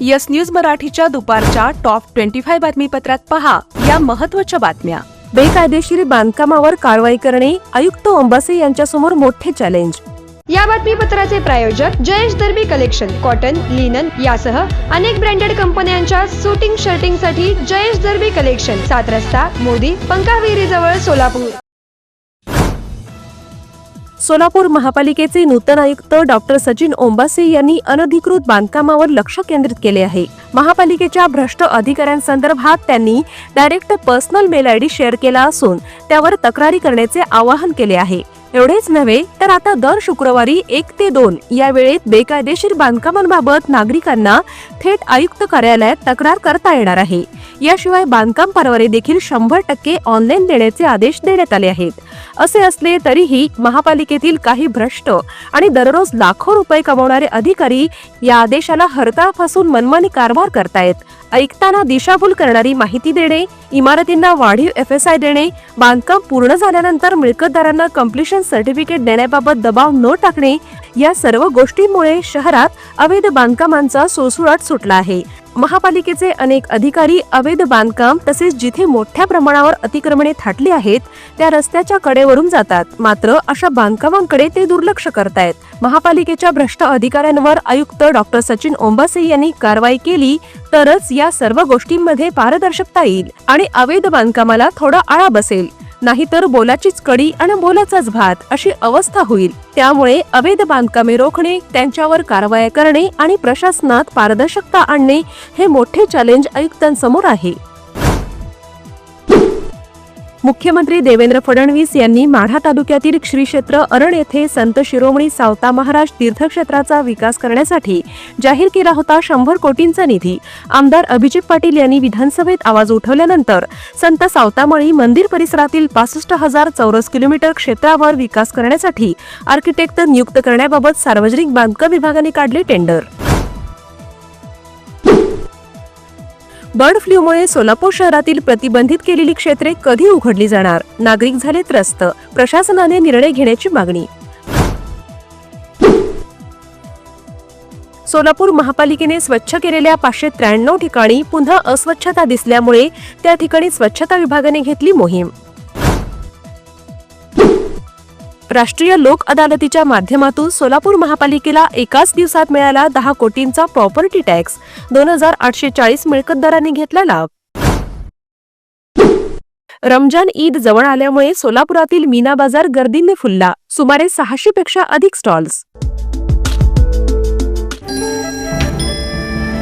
Yes news मराठीच्या दुपारच्या top twenty five बातमीपत्रात पहा या महत्त्वाच्या बातम्या. बेकायदेशीर बांधकामावर कारवाई करणे आयुक्त अंबासे यांच्यासमोर मोठे चॅलेंज या बातमीपत्राचे प्रायोजक Jayesh Darbi collection cotton linen यासह अनेक ब्रँडेड कंपन्यांच्या सुटिंग शर्टिंगसाठी जयेश दर्बी कलेक्शन सात रस्ता मोदी पंकाविहिरी जवळ सोलापूर. सोलापूर महापालिकेचे नूतन आयुक्त डॉक्टर सचिन ओंबासे यांनी अनधिकृत बांधकामावर लक्ष केंद्रित केले आहे. महापालिकेच्या भ्रष्ट अधिकाऱ्यांसंदर्भात त्यांनी direct personal mail ID share केला असून त्यावर तक्रारी करण्याचे आवाहन केले आहे. एवढेच नव्हे तर आता दर शुक्रवारी एक ते दोन या वेळेत बेकायदेशीर बांधकामांबाबत नागरिकांना थेट आयुक्त कार्यालयात तक्रार करता येणार आहे. याशिवाय बांधकाम परवाने देखील शंभर टक्के ऑनलाईन देण्याचे आदेश देण्यात आले आहेत. असे असले तरीही महापालिकेतील काही भ्रष्ट आणि दररोज लाखो रुपये कमवणारे अधिकारी या आदेशाला हरताळ फासून मनमानी कारभार करतायत. ऐकताना दिशाभूल करणारी माहिती देणे इमारतींना वाढीव एफ एस आय देणे बांधकाम पूर्ण झाल्यानंतर मिळकतदारांना कम्प्लिशन सर्टिफिकेट देण्याबाबत दबाव न टाकणे या सर्व गोष्टींमुळे शहरात अवैध बांधकामांचा सुळसुळाट सुटला आहे. महापालिकेचे अनेक अधिकारी अवैध बांधकाम तसेच जिथे मोठ्या प्रमाणावर अतिक्रमणे थाटली आहेत त्या रस्त्याच्या कडेवरून जातात. मात्र अशा बांधकामांकडे ते दुर्लक्ष करतायत. महापालिकेच्या भ्रष्ट अधिकाऱ्यांवर आयुक्त डॉक्टर सचिन ओंबासे यांनी कारवाई केली तरच या सर्व गोष्टींमध्ये पारदर्शकता येईल आणि अवैध बांधकामाला थोडा आळा बसेल. नाहीतर बोलाचीच कडी आणि बोलाचाच भात अशी अवस्था होईल. त्यामुळे अवैध बांधकामे रोखणे त्यांच्यावर कारवाया करणे आणि प्रशासनात पारदर्शकता आणणे हे मोठे चॅलेंज आयुक्तांसमोर आहे. मुख्यमंत्री देवेंद्र फडणवीस यांनी माढा तालुक्यातील श्री क्षेत्र अरण येथे संत शिरोमणी सावता महाराज तीर्थक्षेत्राचा विकास करण्यासाठी जाहीर केला होता शंभर कोटींचा निधी. आमदार अभिजित पाटील यांनी विधानसभेत आवाज उठवल्यानंतर संत सावतामळी मंदिर परिसरातील पासष्ट हजार चौरस किलोमीटर क्षेत्रावर विकास करण्यासाठी आर्किटेक्ट नियुक्त करण्याबाबत सार्वजनिक बांधकाम विभागाने काढले टेंडर. बर्ड फ्लूमुळे सोलापूर शहरातील प्रतिबंधित केलेली क्षेत्रे कधी उघडली जाणार? नागरिक झाले त्रस्त प्रशासनाने निर्णय घेण्याची मागणी. सोलापूर महापालिकेने स्वच्छ केलेल्या पाचशे त्र्याण्णव ठिकाणी पुन्हा अस्वच्छता दिसल्यामुळे त्या ठिकाणी स्वच्छता विभागाने घेतली मोहीम. राष्ट्रीय लोक अदालतीच्या माध्यमातून सोलापूर महापालिकेला एकाच दिवसात मिळाला दहा कोटींचा प्रॉपर्टी टॅक्स दोन हजार आठशे चाळीस मिळकतदारांनी घेतला लाभ. रमजान ईद जवळ आल्यामुळे सोलापुरातील मीना बाजार गर्दीने फुलला. सुमारे सहाशे पेक्षा अधिक स्टॉल्स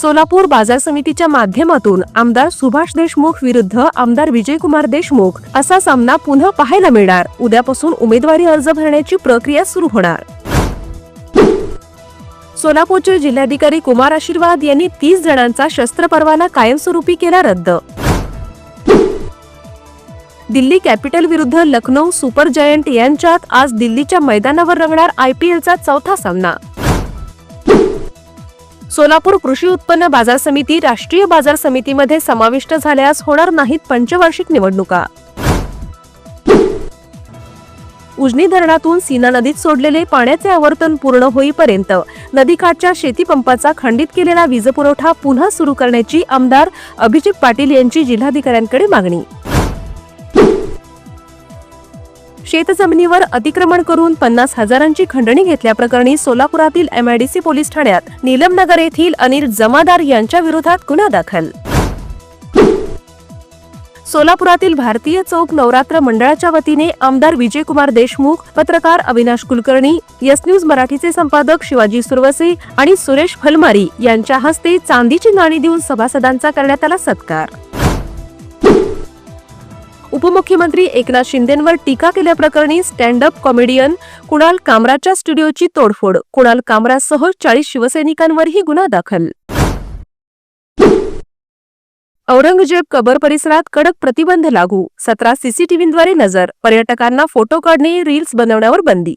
सोलापूर बाजार समितीच्या माध्यमातून आमदार सुभाष देशमुख विरुद्ध आमदार विजयकुमार देशमुख असा सामना पुन्हा पाहायला मिळणार. उद्यापासून उमेदवारी अर्ज भरण्याची प्रक्रिया सुरू होणार. सोलापूरचे जिल्हाधिकारी कुमार आशीर्वाद यांनी तीस जणांचा शस्त्र परवाना कायमस्वरूपी केला रद्द. दिल्ली कॅपिटल विरुद्ध लखनौ सुपर जयंट यांच्यात आज दिल्लीच्या मैदानावर रंगणार आयपीएलचा चौथा सामना. सोलापूर कृषी उत्पन्न बाजार समिती राष्ट्रीय बाजार समितीमध्ये समाविष्ट झाल्यास होणार नाहीत पंचवार्षिक निवडणुका. उजनी धरणातून सीना नदीत सोडलेले पाण्याचे आवर्तन पूर्ण होईपर्यंत नदीकाठच्या शेतीपंपाचा खंडित केलेला वीजपुरवठा पुन्हा सुरू करण्याची आमदार अभिजित पाटील यांची जिल्हाधिकाऱ्यांकडे मागणी. शेतजमिनीवर अतिक्रमण करून पन्नास हजारांची खंडणी घेतल्याप्रकरणी सोलापुरातील एमआयडीसी पोलीस ठाण्यात नीलमनगर येथील अनिल जमादार यांच्या विरोधात गुन्हा दाखल. सोलापुरातील भारतीय चौक नवरात्र मंडळाच्या वतीने आमदार विजयकुमार देशमुख पत्रकार अविनाश कुलकर्णी यस न्यूज मराठीचे संपादक शिवाजी सुरवसे आणि सुरेश फलमारी यांच्या हस्ते चांदीची नाणी देऊन सभासदांचा करण्यात आला सत्कार. उपमुख्यमंत्री एकनाथ शिंदेंवर टीका केल्याप्रकरणी स्टँड अप कॉमेडियन कुणाल कामराच्या स्टुडिओची तोडफोड. कुणाल कामरासह चाळीस शिवसैनिकांवरही गुन्हा दाखल. औरंगजेब कबर परिसरात कडक प्रतिबंध लागू. सतरा सीसीटीव्हीद्वारे नजर. पर्यटकांना फोटो काढणे रील्स बनवण्यावर बंदी.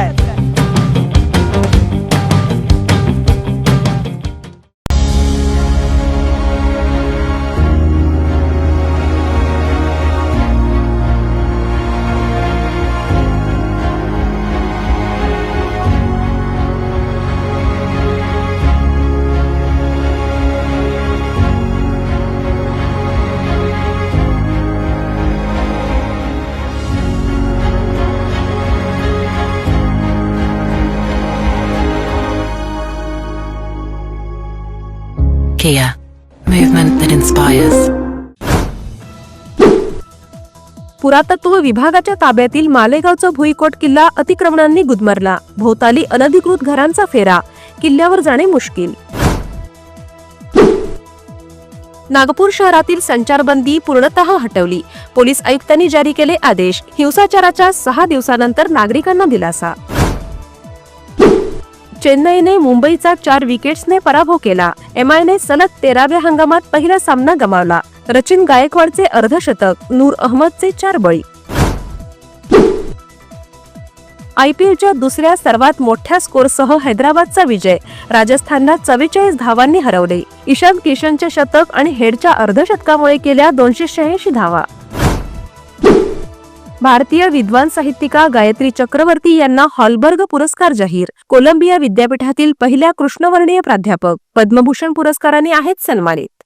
Yeah. Kia, movement that inspires. पुरातत्व विभागाच्या ताब्यातील मालेगावचा भुईकोट किल्ला अतिक्रमणांनी गुदमरला. भोवताली अनधिकृत घरांचा फेरा. किल्ल्यावर जाणे मुश्किल. नागपूर शहरातील संचारबंदी पूर्णतः हटवली. पोलीस आयुक्तांनी जारी केले आदेश. हिंसाचाराच्या सहा दिवसानंतर नागरिकांना दिलासा. चेन्नईने मुंबईचा चार विकेट्सने पराभव केला. एमआयने सलग तेराव्या हंगामात पहिला सामना गमावला. रचिन गायकवाडचे अर्धशतक नूर अहमदचे चार बळी. आयपीएलच्या दुसऱ्या सर्वात मोठ्या स्कोरसह हैदराबादचा विजय. राजस्थानला चव्वेचाळीस धावांनी हरवले. ईशान किशनचे शतक आणि हेडच्या अर्धशतकामुळे केल्या दोनशे शहाऐंशी धावा. भारतीय विद्वान साहित्यिका गायत्री चक्रवर्ती यांना हॉलबर्ग पुरस्कार जाहीर. कोलंबिया विद्यापीठातील पहिल्या कृष्णवर्णीय प्राध्यापक. पद्मभूषण पुरस्काराने आहेत सन्मानित.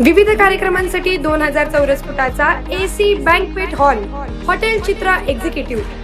विविध कार्यक्रमांसाठी दोन हजार चौरस फुटाचा AC banquet hall. Hotel Chitra executive.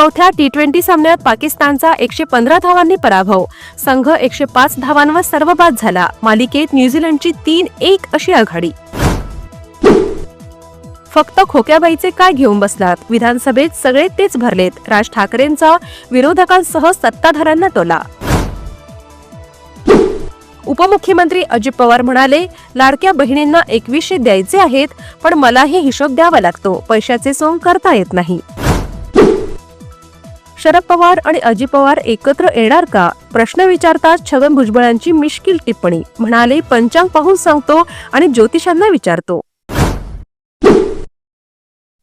चौथ्या टी ट्वेंटी सामन्यात पाकिस्तानचा एकशे पंधरा धावांनी पराभव. संघ एकशे पाच धावांवर सर्वबाद झाला. मालिकेत न्यूझीलंडची तीन एक अशी आघाडी. फक्त खोक्याबाईचे काय घेऊन बसलात? विधानसभेत सगळे तेच भरलेत. राज ठाकरेंचा विरोधकांसह सत्ताधाऱ्यांना टोला. उपमुख्यमंत्री अजित पवार म्हणाले लाडक्या बहिणींना एकवीसशे द्यायचे आहेत पण मलाही हिशोब द्यावा लागतो. पैशाचे सोंग करता येत नाही. शरद पवार आणि अजित पवार एकत्र येणार का? प्रश्न विचारताच छगन भुजबळांची मिश्किल टिप्पणी. म्हणाले पंचांग पाहून सांगतो आणि ज्योतिषांना विचारतो.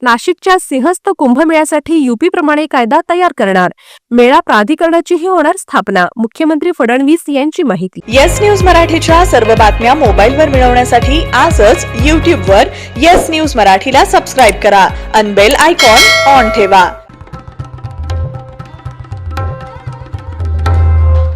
नाशिकच्या सिंहस्थ कुंभमेळ्यासाठी युपी प्रमाणे कायदा तयार करणार. मेळा प्राधिकरणाचीही होणार स्थापना मुख्यमंत्री फडणवीस यांची माहिती. येस न्यूज मराठीच्या सर्व बातम्या मोबाईलवर मिळवण्यासाठी आजच यूट्यूबवर येस न्यूज मराठीला सबस्क्राईब करा. अनबेल आयकॉन ऑन ठेवा.